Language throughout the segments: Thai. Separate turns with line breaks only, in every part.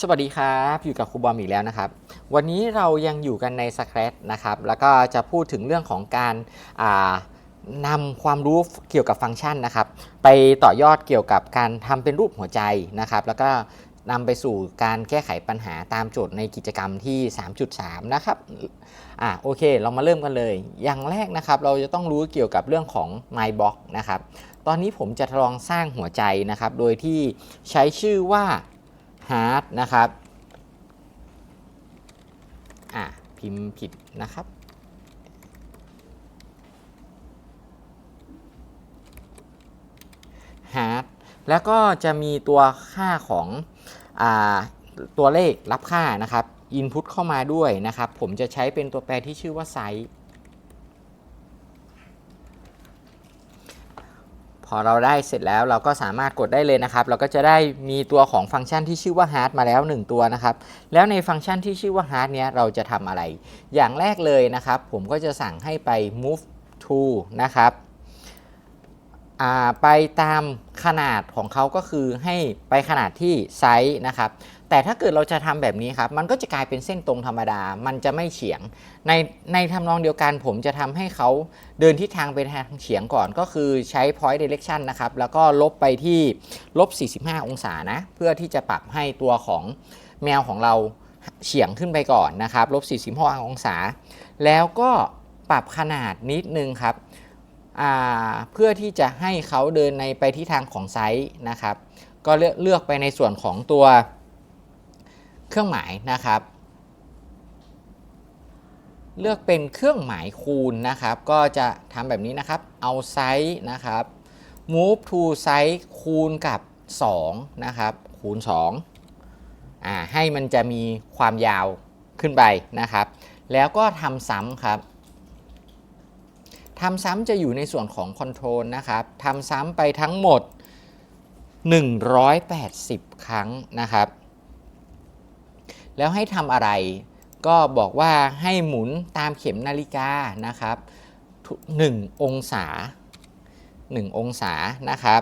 สวัสดีครับ อยู่กับครูบอมอีกแล้วนะครับ วันนี้เรายังอยู่กันใน Scratch นะครับ แล้วก็จะพูดถึงเรื่องของการนำความรู้เกี่ยวกับฟังก์ชันนะครับ ไปต่อยอดเกี่ยวกับการทำเป็นรูปหัวใจนะครับ แล้วก็นำไปสู่การแก้ไขปัญหาตามโจทย์ในกิจกรรมที่ 3.3 นะครับอ่าโอเค เรามาเริ่มกันเลย อย่างแรกนะครับ เราจะต้องรู้เกี่ยวกับเรื่องของ MyBox นะครับ ตอนนี้ผมจะทดลองสร้างหัวใจนะครับ โดยที่ใช้ชื่อว่า hard นะครับอะพิมพ์ผิดนะครับ hard แล้วก็จะมีตัวค่าของอ่าตัวเลขรับค่านะครับ input เข้ามาด้วยนะครับ ผมจะใช้เป็นตัวแปรที่ชื่อว่า size พอเราได้เสร็จแล้วเราก็สามารถกดได้เลยนะครับ เราก็จะได้มีตัวของฟังก์ชันที่ชื่อว่า hard มาแล้ว 1 ตัวนะครับ แล้วในฟังก์ชันที่ชื่อว่า hard เนี้ยเราจะทำอะไร อย่างแรกเลยนะครับ ผมก็จะสั่งให้ไป move to นะครับไปตามขนาดของเขาก็คือให้ไปขนาดที่ไซส์นะครับ แต่ถ้าเกิดเราจะทำแบบนี้ครับ มันก็จะกลายเป็นเส้นตรงธรรมดา มันจะไม่เฉียง ในในทำนองเดียวกันผมจะทำให้เขาเดินทิศทางไปทางเฉียงก่อน ก็คือใช้ point direction นะครับ แล้วก็ลบไปที่ลบ 45 องศานะ เพื่อที่จะปรับให้ตัวของแมวของเราเฉียงขึ้นไปก่อนนะครับลบ 45 องศา แล้วก็ปรับขนาดนิดนึงครับเพื่อที่จะให้เขาเดินในไปที่ทางของไซส์นะครับ ก็เลือกเลือกไปในส่วนของตัว เครื่องหมายนะครับ เลือกเป็นเครื่องหมายคูณนะครับ ก็จะทำแบบนี้นะครับ เอาไซส์นะครับ move to ไซส์คูณกับ 2 นะครับ คูณ2อ่าให้มันจะมีความยาวขึ้นไปนะครับ แล้วก็ทำซ้ำครับทำซ้ำจะอยู่ในส่วนของคอนโทรลนะครับทำซ้ำไปทั้งหมด 180 ครั้งนะครับ แล้วให้ทำอะไร ก็บอกว่าให้หมุนตามเข็มนาฬิกานะครับ1องศา 1 องศานะครับ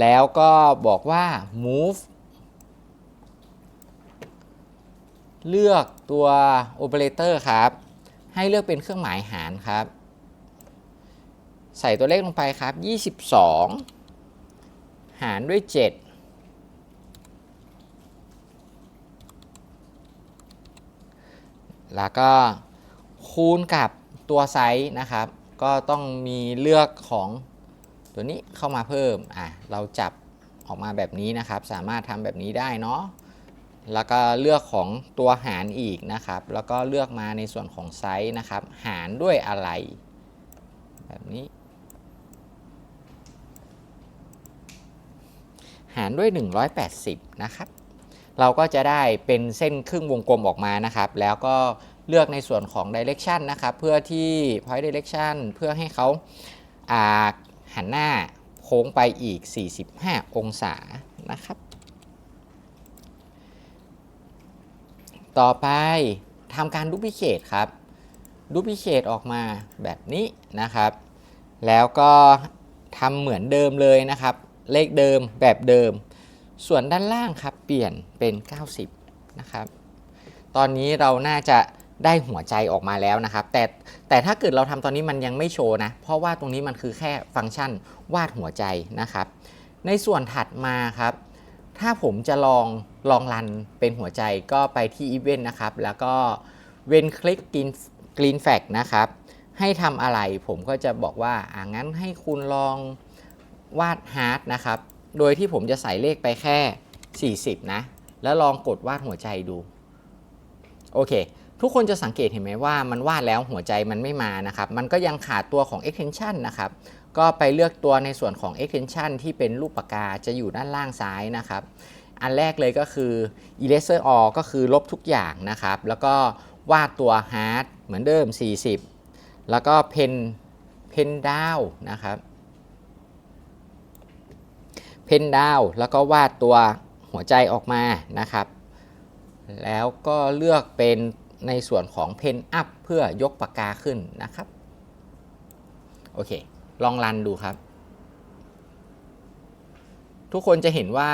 แล้วก็บอกว่า move เลือกตัว operator ครับ ให้เลือกเป็นเครื่องหมายหารครับ ใส่ตัวเลขลงไปครับ 22 หารด้วย 7 แล้วก็คูณกับตัวไซส์นะครับ ก็ต้องมีเลือกของตัวนี้เข้ามาเพิ่มอะเราจับออกมาแบบนี้นะครับ สามารถทำแบบนี้ได้เนาะแล้วก็เลือกของตัวหารอีกนะครับ แล้วก็เลือกมาในส่วนของไซส์นะครับ หารด้วยอะไร แบบนี้ หารด้วย 180 นะครับ เราก็จะได้เป็นเส้นครึ่งวงกลมออกมานะครับ แล้วก็เลือกในส่วนของ direction นะครับ เพื่อที่ point direction เพื่อให้เขาาหันหน้าโค้งไปอีก 45 องศานะครับ ต่อไปทำการดูพิเคตครับดูพิเคตออกมาแบบนี้นะครับ แล้วก็ทำเหมือนเดิมเลยนะครับ เลขเดิมแบบเดิม ส่วนด้านล่างครับเปลี่ยนเป็น 90 นะครับ ตอนนี้เราน่าจะได้หัวใจออกมาแล้วนะครับ แต่แต่ถ้าเกิดเราทำตอนนี้มันยังไม่โชว์นะ เพราะว่าตรงนี้มันคือแค่ฟังก์ชันวาดหัวใจนะครับ ในส่วนถัดมาครับ ถ้าผมจะลองลองรันเป็นหัวใจก็ไปที่ Event นะครับ แล้วก็เว้นคลิก Green Green Flag นะครับ ให้ทำอะไรผมก็จะบอกว่าอ่างั้นให้คุณลองวาดฮาร์ดนะครับ โดยที่ผมจะใส่เลขไปแค่ 40 นะ แล้วลองกดวาดหัวใจดู โอเค ทุกคนจะสังเกตเห็นไหมว่ามันวาดแล้วหัวใจมันไม่มานะครับ มันก็ยังขาดตัวของ extension นะครับ ก็ไปเลือกตัวในส่วนของ extension ที่เป็นรูปปากกาจะอยู่ด้านล่างซ้ายนะครับอันแรกเลยก็คือ eraser all ก็คือลบทุกอย่างนะครับ แล้วก็วาดตัว hard เหมือนเดิม 40 แล้วก็ pen pen down นะครับ pen down แล้วก็วาดตัวหัวใจออกมานะครับ แล้วก็เลือกเป็นในส่วนของ pen up เพื่อยกปากกาขึ้นนะครับ โอเค ลองรันดูครับ ทุกคนจะเห็นว่า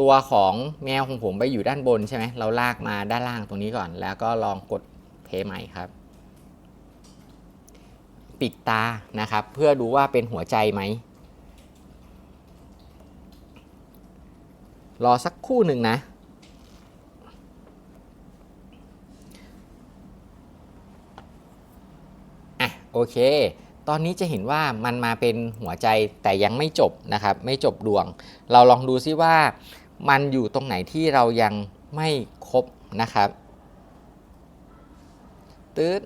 ตัวของแมวของผมไปอยู่ด้านบนใช่ไหม เราลากมาด้านล่างตรงนี้ก่อน แล้วก็ลองกดเพย์ใหม่ครับ ปิดตานะครับ เพื่อดูว่าเป็นหัวใจไหม รอสักคู่หนึ่งนะ อะ โอเค ตอนนี้จะเห็นว่ามันมาเป็นหัวใจแต่ยังไม่จบนะครับ ไม่จบดวง เราลองดูซิว่ามันอยู่ตรงไหนที่เรายังไม่ครบนะครับตืด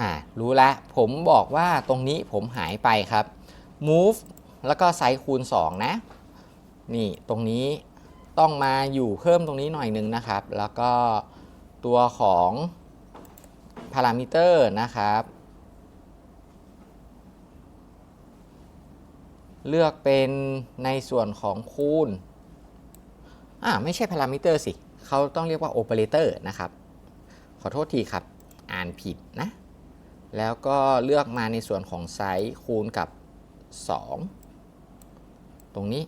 อ่ารู้ละผมบอกว่าตรงนี้ผมหายไปครับ move แล้วก็ไซส์คูณ 2 นะ นี่ตรงนี้ต้องมาอยู่เพิ่มตรงนี้หน่อยนึงนะครับ แล้วก็ตัวของพารามิเตอร์นะครับ เลือกเป็นในส่วนของคูณอ่าไม่ใช่พารามิเตอร์สิ เขาต้องเรียกว่าโอเปอเรเตอร์นะครับ ขอโทษทีครับ อ่านผิดนะ แล้วก็เลือกมาในส่วนของไซส์คูณกับ 2 ตรงนี้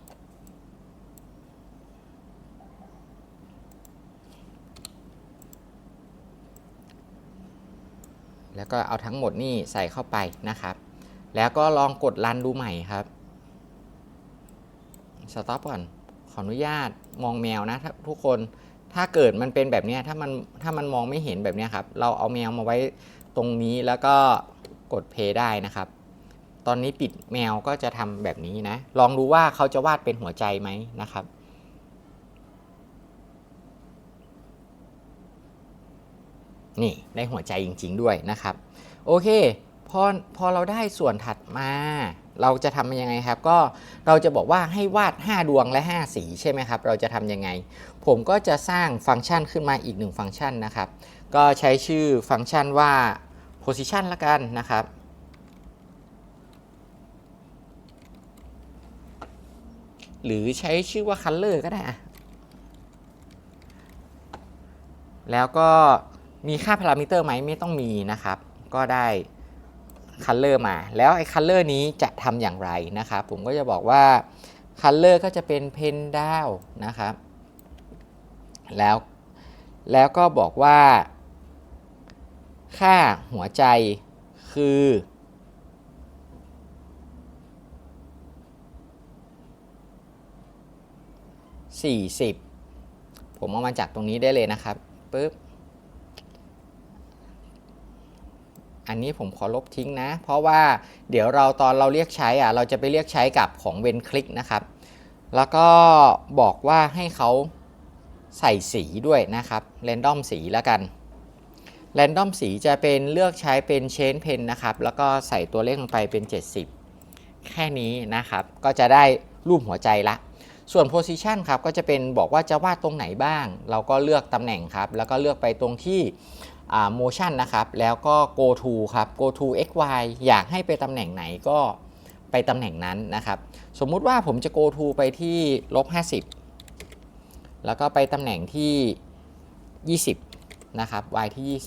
แล้วก็เอาทั้งหมดนี่ใส่เข้าไปนะครับ แล้วก็ลองกดรันดูใหม่ครับสต็อปก่อน ขออนุญาตมองแมวนะทุกคนถ้าเกิดมันเป็นแบบนี้ถ้ามันถ้ามันมองไม่เห็นแบบนี้ครับ เราเอาแมวมาไว้ ตรงนี้แล้วก็กดเพย์ได้นะครับ ตอนนี้ปิดแมวก็จะทำแบบนี้นะ ลองดูว่าเขาจะวาดเป็นหัวใจไหมนะครับนี่ได้หัวใจจริง ๆ ด้วยนะครับ โอเคพอพอเราได้ส่วนถัดมา เราจะทำยังไงครับ ก็เราจะบอกว่าให้วาด 5 ดวงและ 5 สีใช่ไหมครับ เราจะทำยังไง ผมก็จะสร้างฟังก์ชันขึ้นมาอีกหนึ่งฟังก์ชันนะครับ ก็ใช้ชื่อฟังก์ชันว่า position ละกันนะครับ หรือใช้ชื่อว่า color ก็ได้อะแล้วก็มีค่าพารามิเตอร์ไหมไม่ต้องมีนะครับ ก็ได้ color มา แล้วไอ้ color นี้จะทำอย่างไรนะครับ ผมก็จะบอกว่า color ก็จะเป็นเพนดาวนะครับ แล้วแล้วก็บอกว่า ค่าหัวใจคือ 40 ผมเอามาจากตรงนี้ได้เลยนะครับปึ๊บอันนี้ผมขอลบทิ้งนะ เพราะว่าเดี๋ยวเราตอนเราเรียกใช้อะเราจะไปเรียกใช้กับของเวนคลิกนะครับ แล้วก็บอกว่าให้เขาใส่สีด้วยนะครับเรนดอมสีแล้วกัน เรนดอมสีจะเป็นเลือกใช้เป็นเชนเพนนะครับ แล้วก็ใส่ตัวเลขลงไปเป็น 70 แค่นี้นะครับ ก็จะได้รูปหัวใจละ ส่วน position ครับ ก็จะเป็นบอกว่าจะวาดตรงไหนบ้าง เราก็เลือกตำแหน่งครับ แล้วก็เลือกไปตรงที่ motion นะครับ แล้วก็ go to ครับ go to x y อยากให้ไปตำแหน่งไหนก็ไปตำแหน่งนั้นนะครับ สมมุติว่าผมจะ go to ไปที่ลบ50 แล้วก็ไปตำแหน่งที่ 20 นะครับ y ที่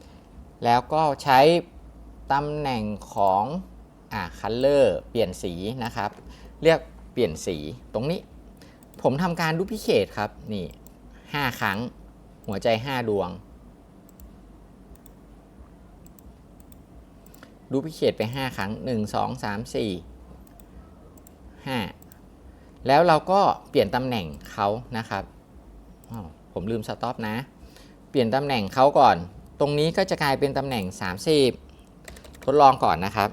20 แล้วก็ใช้ตำแหน่งของอ่า color เปลี่ยนสีนะครับ เรียกเปลี่ยนสีตรงนี้ ผมทำการดูพิเคทครับ นี่ 5 ครั้ง หัวใจ 5 ดวง ดูพิเคทไป 5 ครั้ง 1 2 3 4 5 แล้วเราก็เปลี่ยนตำแหน่งเขานะครับ ผมลืมสต็อปนะ เปลี่ยนตำแหน่งเขาก่อน ตรงนี้ก็จะกลายเป็นตำแหน่ง 30 ทดลองก่อนนะครับ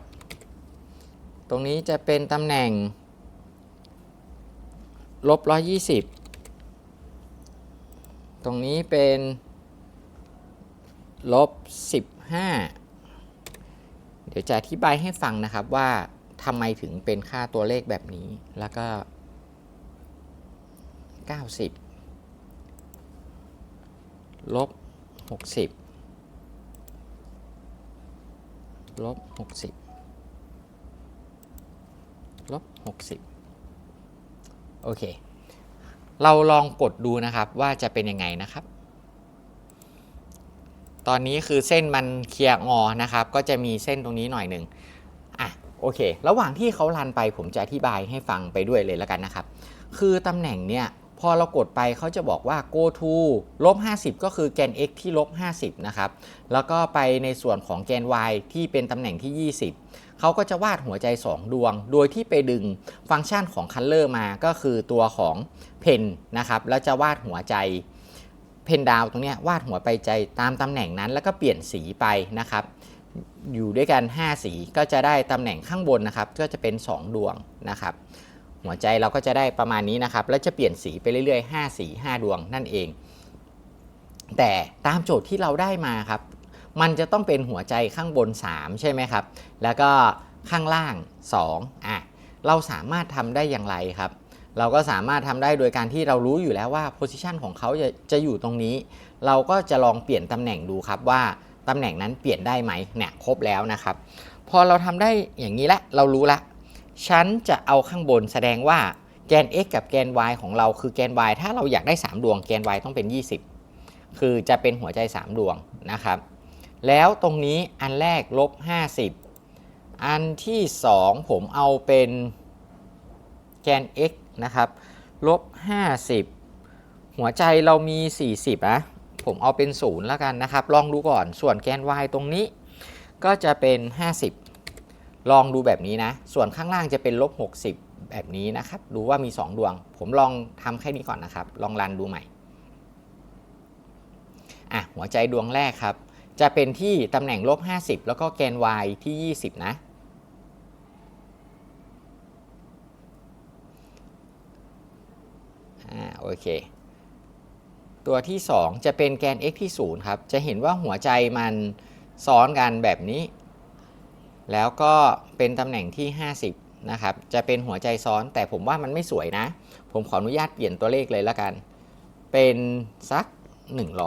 ตรงนี้จะเป็นตำแหน่งลบ120 ตรงนี้เป็นลบ15 เดี๋ยวจะอธิบายให้ฟังนะครับว่าทำไมถึงเป็นค่าตัวเลขแบบนี้แล้วก็ 90 ลบ60ลบ60ลบ60โอเค เราลองกดดูนะครับว่าจะเป็นยังไงนะครับ ตอนนี้คือเส้นมันเคลียร์งอนะครับ ก็จะมีเส้นตรงนี้หน่อยหนึ่งอะโอเค ระหว่างที่เขารันไปผมจะอธิบายให้ฟังไปด้วยเลยแล้วกันนะครับ คือตำแหน่งเนี่ย พอเรากดไปเขาจะบอกว่า go to ลบ50 ก็คือแกน x ที่ลบ50 นะครับ แล้วก็ไปในส่วนของแกน y ที่เป็นตำแหน่งที่ 20 เขาก็จะวาดหัวใจ 2 ดวง โดยที่ไปดึงฟังก์ชันของ color มาก็คือตัวของ pen นะครับ แล้วจะวาดหัวใจเพนดาวตรงนี้วาดหัวไปใจตามตำแหน่งนั้น แล้วก็เปลี่ยนสีไปนะครับ อยู่ด้วยกัน 5 สีก็จะได้ตำแหน่งข้างบนนะครับ ก็จะเป็น 2 ดวงนะครับ หัวใจเราก็จะได้ประมาณนี้นะครับ แล้วจะเปลี่ยนสีไปเรื่อยๆ 5 สี 5 ดวงนั่นเอง แต่ตามโจทย์ที่เราได้มาครับ มันจะต้องเป็นหัวใจข้างบน 3 ใช่ไหมครับ แล้วก็ข้างล่าง 2 อะ เราสามารถทำได้อย่างไรครับ เราก็สามารถทำได้โดยการที่เรารู้อยู่แล้วว่าโพซิชันของเขาจะจะอยู่ตรงนี้ เราก็จะลองเปลี่ยนตำแหน่งดูครับว่าตำแหน่งนั้นเปลี่ยนได้ไหมเนี่ยครบแล้วนะครับ พอเราทำได้อย่างนี้แล้วเรารู้ละ ฉันจะเอาข้างบนแสดงว่าแกน x กับแกน y ของเราคือแกน y ถ้าเราอยากได้ 3 ดวงแกน y ต้องเป็น 20 คือจะเป็นหัวใจ 3 ดวงนะครับ แล้วตรงนี้อันแรกลบ 50 อันที่ 2 ผมเอาเป็นแกน x นะครับลบ 50 หัวใจเรามี 40 นะ ผมเอาเป็น 0 แล้วกันนะครับ ลองดูก่อนส่วนแกน y ตรงนี้ก็จะเป็น 50 ลองดูแบบนี้นะ ส่วนข้างล่างจะเป็นลบ 60 แบบนี้นะครับ ดูว่ามี 2 ดวง ผมลองทำแค่นี้ก่อนนะครับ ลองรันดูใหม่ อะ หัวใจดวงแรกครับ จะเป็นที่ตำแหน่งลบ 50 แล้วก็แกน y ที่ 20 นะ อ่า โอเค ตัวที่ 2 จะเป็นแกน x ที่ 0 ครับ จะเห็นว่าหัวใจมันซ้อนกันแบบนี้ แล้วก็เป็นตำแหน่งที่ 50 นะครับ จะเป็นหัวใจซ้อนแต่ผมว่ามันไม่สวยนะ ผมขออนุญาตเปลี่ยนตัวเลขเลยละกัน เป็นสัก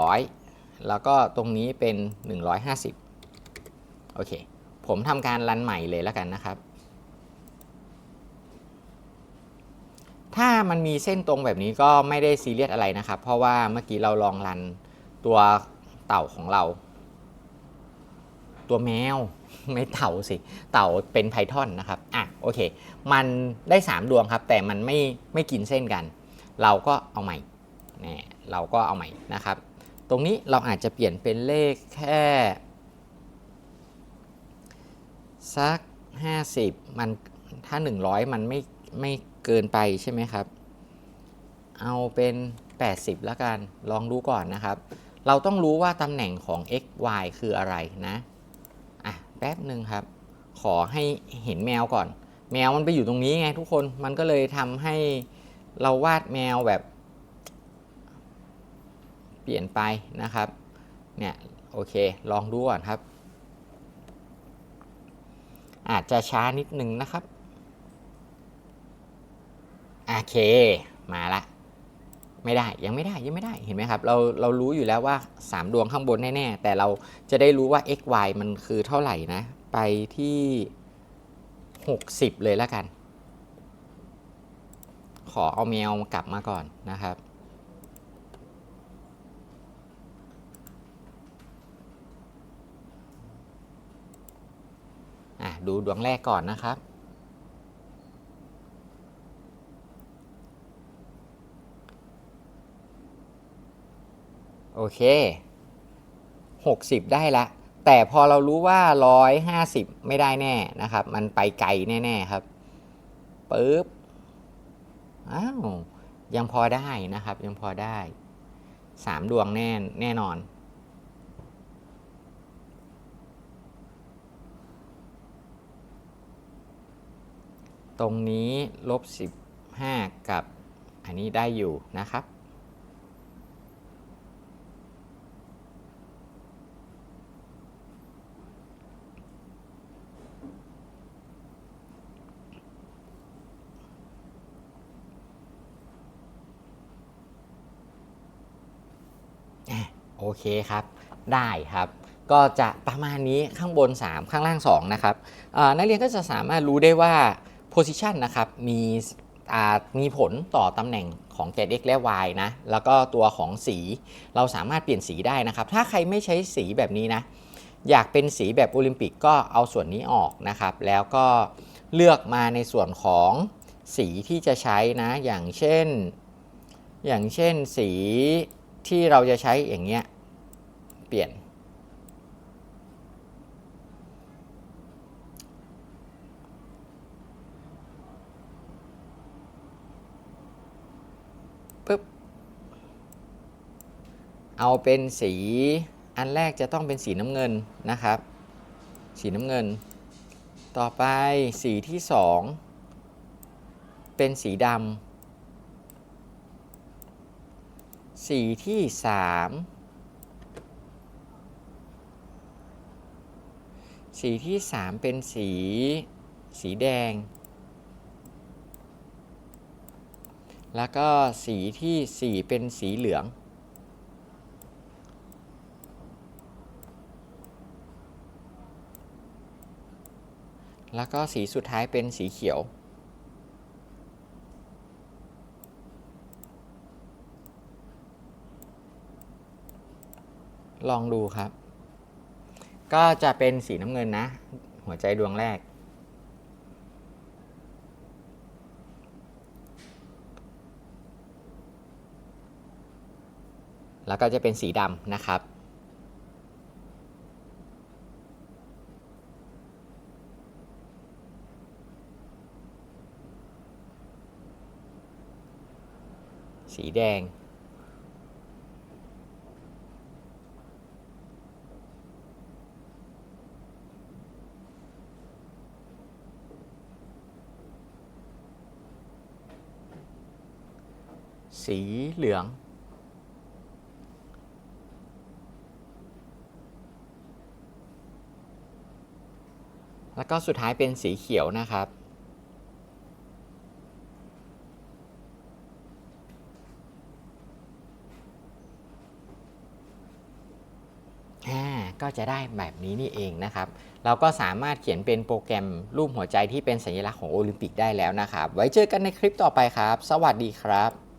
100 แล้วก็ตรงนี้เป็น 150 โอเค ผมทำการรันใหม่เลยแล้วกันนะครับ ถ้ามันมีเส้นตรงแบบนี้ก็ไม่ได้ซีเรียสอะไรนะครับ เพราะว่าเมื่อกี้เราลองรันตัวเต่าของเรา ตัวแมว ไม่เต่าสิ เต่าเป็นไพทอนนะครับอะโอเค มันได้ 3 ดวงครับ แต่มันไม่ไม่กินเส้นกัน เราก็เอาใหม่นี่เราก็เอาใหม่นะครับ ตรงนี้เราอาจจะเปลี่ยนเป็นเลขแค่สัก 50 มันถ้า 100 มันไม่ไม่เกินไปใช่ไหมครับ เอาเป็น 80 แล้วกัน ลองดูก่อนนะครับ เราต้องรู้ว่าตำแหน่งของ x y คืออะไรนะอะ แป๊บหนึ่งครับ ขอให้เห็นแมวก่อน แมวมันไปอยู่ตรงนี้ไงทุกคนมันก็เลยทำให้เราวาดแมวแบบ เปลี่ยนไปนะครับ เนี่ยโอเค ลองดูก่อนครับ อาจจะช้านิดนึงนะครับ โอเค มาละ ไม่ได้ยังไม่ได้ยังไม่ได้เห็นไหมครับ เราเรารู้อยู่แล้วว่า 3 ดวงข้างบนแน่ๆ แต่เราจะได้รู้ว่า x y มันคือเท่าไหร่นะ ไปที่ 60 เลยแล้วกัน ขอเอาแมวกลับมาก่อนนะครับอะดูดวงแรกก่อนนะครับ โอเค 60 ได้ละ แต่พอเรารู้ว่า 150 ไม่ได้แน่นะครับ มันไปไกลแน่ ๆ ครับปึ๊บอ้าวยังพอได้นะครับ ยังพอได้ 3 ดวงแน่แน่นอนตรงนี้ลบ15 กับ อันนี้ได้อยู่นะครับ โอเคครับ ได้ครับ ก็จะประมาณนี้ข้างบน 3 ข้างล่าง 2 นะครับนักเรียนก็จะสามารถรู้ได้ว่า position นะครับ มีมีผลต่อตำแหน่งของ z x และ y นะ แล้วก็ตัวของสีเราสามารถเปลี่ยนสีได้นะครับ ถ้าใครไม่ใช้สีแบบนี้นะ อยากเป็นสีแบบโอลิมปิกก็เอาส่วนนี้ออกนะครับ แล้วก็เลือกมาในส่วนของสีที่จะใช้นะ อย่างเช่น อย่างเช่นสี ที่เราจะใช้อย่างเงี้ย เปลี่ยน ปึ๊บ เอาเป็นสี อันแรกจะต้องเป็นสีน้ำเงินนะครับ สีน้ำเงิน ต่อไปสีที่สองเป็นสีดำ สีที่สามสีที่สามเป็นสี สีแดง แล้วก็สีที่4เป็นสีเหลือง แล้วก็สีสุดท้ายเป็นสีเขียว ลองดูครับ ก็จะเป็นสีน้ำเงินนะ หัวใจดวงแรก แล้วก็จะเป็นสีดำนะครับสีแดง สีเหลือง แล้วก็สุดท้ายเป็นสีเขียวนะครับอ่าก็จะได้แบบนี้นี่เองนะครับ เราก็สามารถเขียนเป็นโปรแกรมรูปหัวใจที่เป็นสัญลักษณ์ของโอลิมปิกได้แล้วนะครับ ไว้เจอกันในคลิปต่อไปครับ สวัสดีครับ